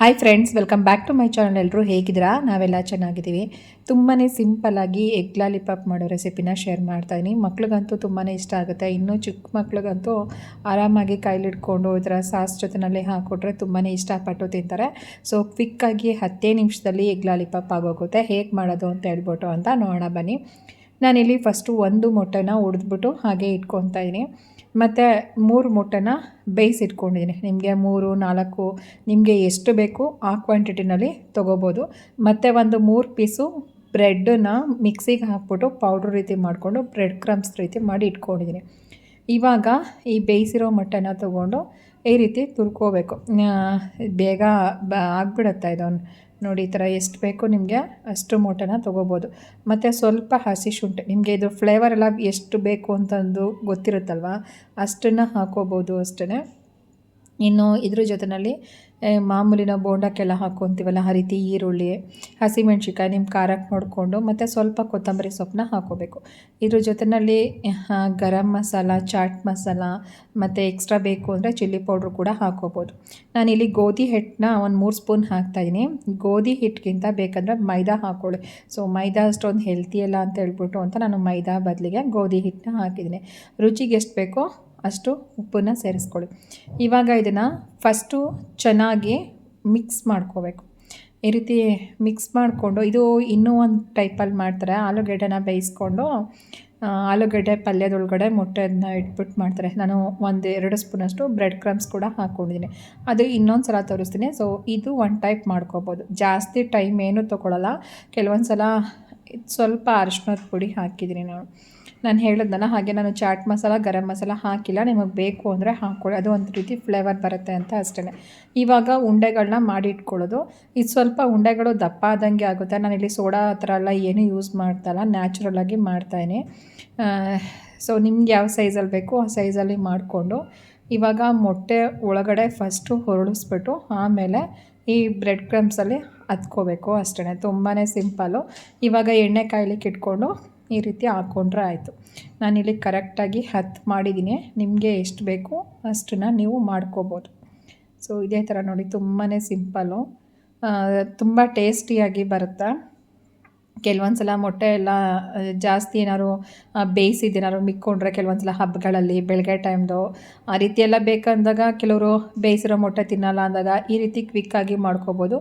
Hi friends welcome back to my channel ಎಲ್ಲರೂ ಹೇಗಿದ್ದೀರಾ? ನಾವೆಲ್ಲ ಚೆನ್ನಾಗಿದ್ದೀವಿ. ತುಂಬಾ ಸಿಂಪಲ್ಲಾಗಿ ಎಗ್ ಲಾಲಿಪಾಪ್ ಮಾಡೋ ರೆಸಿಪಿನ ಶೇರ್ ಮಾಡ್ತಾಯಿದ್ದೀನಿ ಮಕ್ಳಿಗಂತೂ ತುಂಬಾ ಇಷ್ಟ ಆಗುತ್ತೆ. ಇನ್ನೂ ಚಿಕ್ಕ ಮಕ್ಳಿಗಂತೂ ಆರಾಮಾಗಿ ಕೈಲಿಡ್ಕೊಂಡು ಈ ಥರ ಸಾಸ್ ಜೊತೆನಲ್ಲಿ ಹಾಕ್ಕೊಟ್ರೆ ತುಂಬಾ ಇಷ್ಟಪಟ್ಟು ತಿಂತಾರೆ. ಸೊ ಕ್ವಿಕ್ಕಾಗಿ ಹತ್ತೇ ನಿಮಿಷದಲ್ಲಿ ಎಗ್ ಲಾಲಿಪಾಪ್ ಆಗೋಗುತ್ತೆ. ಹೇಗೆ ಮಾಡೋದು ಅಂತ ಹೇಳ್ಬಿಟ್ಟು ಅಂತ ನೋಡೋಣ ಬನ್ನಿ. ನಾನಿಲ್ಲಿ ಫಸ್ಟು ಒಂದು ಮೊಟ್ಟೆನ ಉಡಿದ್ಬಿಟ್ಟು ಹಾಗೆ ಇಟ್ಕೊತಾ ಇದ್ದೀನಿ ಮತ್ತು ಮೂರು ಮೊಟ್ಟೆನ ಬೇಯಿಸಿಟ್ಕೊಂಡಿದ್ದೀನಿ ನಿಮಗೆ ಮೂರು, ನಾಲ್ಕು, ನಿಮಗೆ ಎಷ್ಟು ಬೇಕು ಆ ಕ್ವಾಂಟಿಟಿನಲ್ಲಿ ತೊಗೋಬೋದು. ಮತ್ತು ಒಂದು ಮೂರು ಪೀಸು ಬ್ರೆಡ್ಡನ್ನ ಮಿಕ್ಸಿಗೆ ಹಾಕ್ಬಿಟ್ಟು ಪೌಡ್ರ್ ರೀತಿ ಮಾಡಿಕೊಂಡು ಬ್ರೆಡ್ ಕ್ರಮ್ಸ್ ರೀತಿ ಮಾಡಿ ಇಟ್ಕೊಂಡಿದ್ದೀನಿ. ಇವಾಗ ಈ ಬೇಯಿಸಿರೋ ಮೊಟ್ಟೆನ ತೊಗೊಂಡು ಈ ರೀತಿ ತುರ್ಕೋಬೇಕು. ಬೇಗ ಬ, ಆಗಿಬಿಡುತ್ತೆ ಇದೊಂದು. ನೋಡಿ, ಈ ಥರ ಎಷ್ಟು ಬೇಕು ನಿಮಗೆ ಅಷ್ಟು ಮೂಟೆನ ತೊಗೋಬೋದು. ಮತ್ತು ಸ್ವಲ್ಪ ಹಸಿ ಶುಂಠಿ, ನಿಮಗೆ ಇದು ಫ್ಲೇವರ್ ಎಲ್ಲ ಎಷ್ಟು ಬೇಕು ಅಂತಂದು ಗೊತ್ತಿರುತ್ತಲ್ವ? ಅಷ್ಟನ್ನು ಹಾಕೋಬೋದು ಅಷ್ಟೇ ಇನ್ನು ಇದ್ರ ಜೊತೆಯಲ್ಲಿ ಮಾಮೂಲಿನ ಬೋಂಡಕ್ಕೆಲ್ಲ ಹಾಕ್ಕೊತೀವಲ್ಲ, ಆ ರೀತಿ ಈರುಳ್ಳಿ ಹಸಿಮೆಣ್ಸಿಕಾಯಿ ನಿಮ್ಮ ಖಾರಕ್ಕೆ ನೋಡಿಕೊಂಡು ಮತ್ತು ಸ್ವಲ್ಪ ಕೊತ್ತಂಬರಿ ಸೊಪ್ಪನ್ನ ಹಾಕೋಬೇಕು. ಇದ್ರ ಜೊತೆಯಲ್ಲಿ ಗರಂ ಮಸಾಲ, ಚಾಟ್ ಮಸಾಲ, ಮತ್ತು ಎಕ್ಸ್ಟ್ರಾ ಬೇಕು ಅಂದರೆ ಚಿಲ್ಲಿ ಪೌಡ್ರ್ ಕೂಡ ಹಾಕೋಬೋದು. ನಾನಿಲ್ಲಿ ಗೋಧಿ ಹಿಟ್ಟನ್ನ ಒಂದು ಮೂರು ಸ್ಪೂನ್ ಹಾಕ್ತಾಯಿದ್ದೀನಿ ಗೋಧಿ ಹಿಟ್ಟಿಗಿಂತ ಬೇಕಂದರೆ ಮೈದಾ ಹಾಕೊಳ್ಳಿ. ಸೊ ಮೈದಾ ಅಷ್ಟೊಂದು ಹೆಲ್ತಿ ಅಲ್ಲ ಅಂತ ಹೇಳ್ಬಿಟ್ಟು ಅಂತ ನಾನು ಮೈದಾ ಬದಲಿಗೆ ಗೋಧಿ ಹಿಟ್ಟನ್ನ ಹಾಕಿದ್ದೀನಿ ರುಚಿಗೆ ಎಷ್ಟು ಬೇಕೋ ಅಷ್ಟು ಉಪ್ಪನ್ನು ಸೇರಿಸ್ಕೊಳ್ಳಿ. ಇವಾಗ ಇದನ್ನು ಫಸ್ಟು ಚೆನ್ನಾಗಿ ಮಿಕ್ಸ್ ಮಾಡ್ಕೋಬೇಕು. ಈ ರೀತಿ ಮಿಕ್ಸ್ ಮಾಡಿಕೊಂಡು, ಇದು ಇನ್ನೂ ಒಂದು ಟೈಪಲ್ಲಿ ಮಾಡ್ತಾರೆ. ಆಲೂಗಡ್ಡೆನ ಬೇಯಿಸ್ಕೊಂಡು ಆಲೂಗಡ್ಡೆ ಪಲ್ಯದೊಳಗಡೆ ಮೊಟ್ಟೆನ ಇಟ್ಬಿಟ್ಟು ಮಾಡ್ತಾರೆ. ನಾನು ಒಂದು ಎರಡು ಸ್ಪೂನಷ್ಟು ಬ್ರೆಡ್ ಕ್ರಮ್ಸ್ ಕೂಡ ಹಾಕ್ಕೊಂಡಿದ್ದೀನಿ ಅದು ಇನ್ನೊಂದು ಸಲ ತೋರಿಸ್ತೀನಿ. ಸೊ ಇದು ಒನ್ ಟೈಪ್ ಮಾಡ್ಕೋಬೋದು. ಜಾಸ್ತಿ ಟೈಮ್ ಏನು ತೊಗೊಳ್ಳಲ್ಲ ಕೆಲವೊಂದು ಸಲ ಸ್ವಲ್ಪ ಅರಿಶಿನದ ಪುಡಿ ಹಾಕಿದ್ದೀನಿ ನಾನು. ನಾನು ಹೇಳಿದ್ನಲ್ಲ ಹಾಗೆ ನಾನು ಚಾಟ್ ಮಸಾಲ, ಗರಂ ಮಸಾಲ ಹಾಕಿಲ್ಲ, ನಿಮಗೆ ಬೇಕು ಅಂದರೆ ಹಾಕ್ಕೊಳ್ಳಿ. ಅದು ಒಂದು ರೀತಿ ಫ್ಲೇವರ್ ಬರುತ್ತೆ ಅಂತ ಅಷ್ಟೇ ಇವಾಗ ಉಂಡೆಗಳನ್ನ ಮಾಡಿ ಇಟ್ಕೊಳ್ಳೋದು. ಇದು ಸ್ವಲ್ಪ ಉಂಡೆಗಳು ದಪ್ಪ ಆದಂಗೆ ಆಗುತ್ತೆ. ನಾನಿಲ್ಲಿ ಸೋಡಾ ಆ ಥರ ಎಲ್ಲ ಏನು ಯೂಸ್ ಮಾಡ್ತಾಯಿಲ್ಲ ನ್ಯಾಚುರಲಾಗಿ ಮಾಡ್ತಾಯಿನಿ ಸೊ ನಿಮ್ಗೆ ಯಾವ ಸೈಜಲ್ಲಿ ಬೇಕು ಆ ಸೈಜಲ್ಲಿ ಮಾಡಿಕೊಂಡು, ಇವಾಗ ಮೊಟ್ಟೆ ಒಳಗಡೆ ಫಸ್ಟು ಹೊರಳಿಸ್ಬಿಟ್ಟು ಆಮೇಲೆ ಈ ಬ್ರೆಡ್ ಕ್ರಮ್ಸಲ್ಲಿ ಹತ್ಕೋಬೇಕು ಅಷ್ಟೇ ತುಂಬಾ ಸಿಂಪಲ್ಲು ಇವಾಗ ಎಣ್ಣೆ ಕಾಯ್ಲಿಕ್ಕೆ ಇಟ್ಕೊಂಡು ಈ ರೀತಿ ಹಾಕ್ಕೊಂಡ್ರೆ ಆಯಿತು. ನಾನಿಲ್ಲಿ ಕರೆಕ್ಟಾಗಿ ಹತ್ತು ಮಾಡಿದ್ದೀನಿ. ನಿಮಗೆ ಎಷ್ಟು ಬೇಕು ಅಷ್ಟನ್ನು ನೀವು ಮಾಡ್ಕೋಬೋದು. ಸೊ ಇದೇ ಥರ ನೋಡಿ ತುಂಬಾ ಸಿಂಪಲ್ಲು. ತುಂಬ ಟೇಸ್ಟಿಯಾಗಿ ಬರುತ್ತೆ? ಕೆಲವೊಂದು ಸಲ ಮೊಟ್ಟೆ ಎಲ್ಲ ಜಾಸ್ತಿ ಏನಾದ್ರು ಬೇಯಿಸಿದ್ದೇನಾದ್ರು ಮಿಕ್ಕೊಂಡ್ರೆ ಕೆಲವೊಂದು ಸಲ ಹಬ್ಬಗಳಲ್ಲಿ ಬೆಳಗ್ಗೆ ಟೈಮ್ದು, ಆ ರೀತಿ ಎಲ್ಲ ಬೇಕಂದಾಗ ಕೆಲವರು ಬೇಯಿಸಿರೋ ಮೊಟ್ಟೆ ತಿನ್ನಲ್ಲ ಅಂದಾಗ ಈ ರೀತಿ ಕ್ವಿಕ್ಕಾಗಿ ಮಾಡ್ಕೋಬೋದು.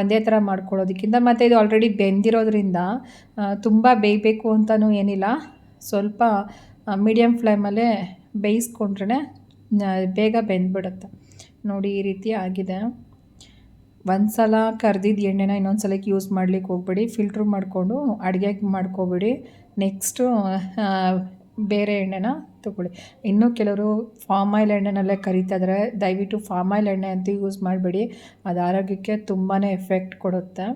ಒಂದೇ ಥರ ಮಾಡ್ಕೊಳ್ಳೋದಕ್ಕಿಂತ ಮತ್ತು ಇದು ಆಲ್ರೆಡಿ ಬೆಂದಿರೋದ್ರಿಂದ ತುಂಬ ಬೇಯಬೇಕು ಅಂತಲೂ ಏನಿಲ್ಲ. ಸ್ವಲ್ಪ ಮೀಡಿಯಮ್ ಫ್ಲೇಮಲ್ಲೇ ಬೇಯಿಸ್ಕೊಂಡ್ರೆ ಬೇಗ ಬೆಂದ್ಬಿಡುತ್ತೆ. ನೋಡಿ ಈ ರೀತಿ ಆಗಿದೆ. ಒಂದು ಸಲ ಕರ್ದಿದ್ದು ಎಣ್ಣೆನ ಇನ್ನೊಂದು ಸಲಕ್ಕೆ ಯೂಸ್ ಮಾಡ್ಲಿಕ್ಕೆ ಹೋಗ್ಬೇಡಿ ಫಿಲ್ಟ್ರ್ ಮಾಡಿಕೊಂಡು ಅಡುಗೆಗೆ ಮಾಡ್ಕೋಬೇಡಿ. ನೆಕ್ಸ್ಟು ಬೇರೆ ಎಣ್ಣೆನ ತೊಗೊಳ್ಳಿ. ಇನ್ನೂ ಕೆಲವರು ಫಾಮ್ ಆಯಿಲ್ ಎಣ್ಣೆನಲ್ಲೇ ಕರಿತಾಯಿದ್ರೆ ದಯವಿಟ್ಟು ಫಾಮ್ ಆಯಿಲ್ ಎಣ್ಣೆ ಅಂತೂ ಯೂಸ್ ಮಾಡಬೇಡಿ. ಅದು ಆರೋಗ್ಯಕ್ಕೆ ತುಂಬಾ ಎಫೆಕ್ಟ್ ಕೊಡುತ್ತೆ.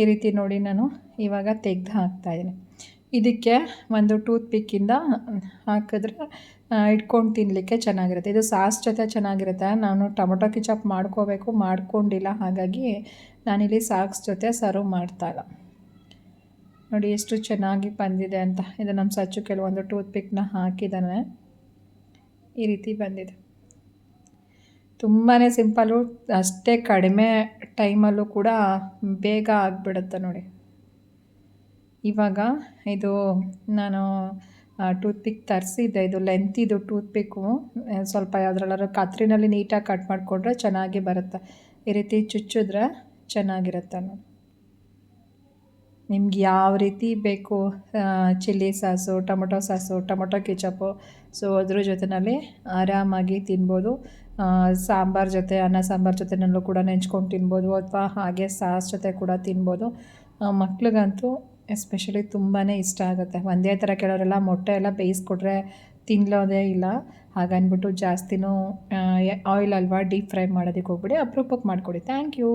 ಈ ರೀತಿ ನೋಡಿ ನಾನು ಇವಾಗ ತೆಗ್ದು ಹಾಕ್ತಾಯಿದ್ದೀನಿ ಇದಕ್ಕೆ ಒಂದು ಟೂತ್ ಪಿಕ್ಕಿಂದ ಹಾಕಿದ್ರೆ ಇಟ್ಕೊಂಡು ತಿನ್ನಲಿಕ್ಕೆ ಚೆನ್ನಾಗಿರುತ್ತೆ. ಇದು ಸಾಸ್ ಜೊತೆ ಚೆನ್ನಾಗಿರುತ್ತೆ. ನಾನು ಟೊಮೊಟೊ ಕಿಚಪ್ ಮಾಡ್ಕೋಬೇಕು, ಮಾಡ್ಕೊಂಡಿಲ್ಲ. ಹಾಗಾಗಿ ನಾನಿಲ್ಲಿ ಸಾಕ್ಸ್ ಜೊತೆ ಸರ್ವ್ ಮಾಡ್ತಾಯಿಲ್ಲ ನೋಡಿ ಎಷ್ಟು ಚೆನ್ನಾಗಿ ಬಂದಿದೆ ಅಂತ. ಇದು ನಮ್ಮ ಸಚ್ಚು ಕೆಲವೊಂದು ಟೂತ್ ಪಿಕ್ನ ಹಾಕಿದ್ದಾನೆ. ಈ ರೀತಿ ಬಂದಿದೆ. ತುಂಬಾ ಸಿಂಪಲ್ಲು, ಅಷ್ಟೇ ಕಡಿಮೆ ಟೈಮಲ್ಲೂ ಕೂಡ ಬೇಗ ಆಗಿಬಿಡುತ್ತೆ ನೋಡಿ. ಇವಾಗ ಇದು ನಾನು ಟೂತ್ ಪಿಕ್ ತರಿಸಿದ್ದೆ. ಇದು ಟೂತ್ ಪಿಕ್ಕು ಸ್ವಲ್ಪ ಯಾವುದ್ರಲ್ಲಾದ್ರು ಕತ್ರಿನಲ್ಲಿ ನೀಟಾಗಿ ಕಟ್ ಮಾಡಿಕೊಂಡ್ರೆ ಚೆನ್ನಾಗಿ ಬರುತ್ತೆ. ಈ ರೀತಿ ಚುಚ್ಚಿದ್ರೆ ಚೆನ್ನಾಗಿರುತ್ತೆ ನಿಮ್ಗೆ ಯಾವ ರೀತಿ ಬೇಕು chilli sauce, tomato sauce, tomato ketchup, so ಅದ್ರ ಜೊತೆಯಲ್ಲಿ ಆರಾಮಾಗಿ ತಿನ್ಬೋದು. ಸಾಂಬಾರು ಜೊತೆ, ಅನ್ನ ಸಾಂಬಾರು ಜೊತೆನಲ್ಲೂ ಕೂಡ ನೆಂಚ್ಕೊಂಡು ತಿನ್ಬೋದು, ಅಥವಾ ಹಾಗೆ ಸಾಸ್ ಜೊತೆ ಕೂಡ ತಿನ್ಬೋದು. ಮಕ್ಳಿಗಂತೂ ಎಸ್ಪೆಷಲಿ ತುಂಬಾ ಇಷ್ಟ ಆಗುತ್ತೆ. ಒಂದೇ ಥರ ಕೆಲವರೆಲ್ಲ ಮೊಟ್ಟೆ ಎಲ್ಲ ಬೇಯಿಸ್ಕೊಟ್ರೆ ತಿನ್ನೋದೇ ಇಲ್ಲ. ಹಾಗನ್ಬಿಟ್ಟು ಜಾಸ್ತಿನೂ ಆಯಿಲ್ ಅಲ್ವಾ ಡೀಪ್ ಫ್ರೈ ಮಾಡೋದಕ್ಕೆ ಹೋಗ್ಬಿಡಿ ಅಪ್ರೂಪಕ್ಕೆ ಮಾಡಿಕೊಡಿ. Thank you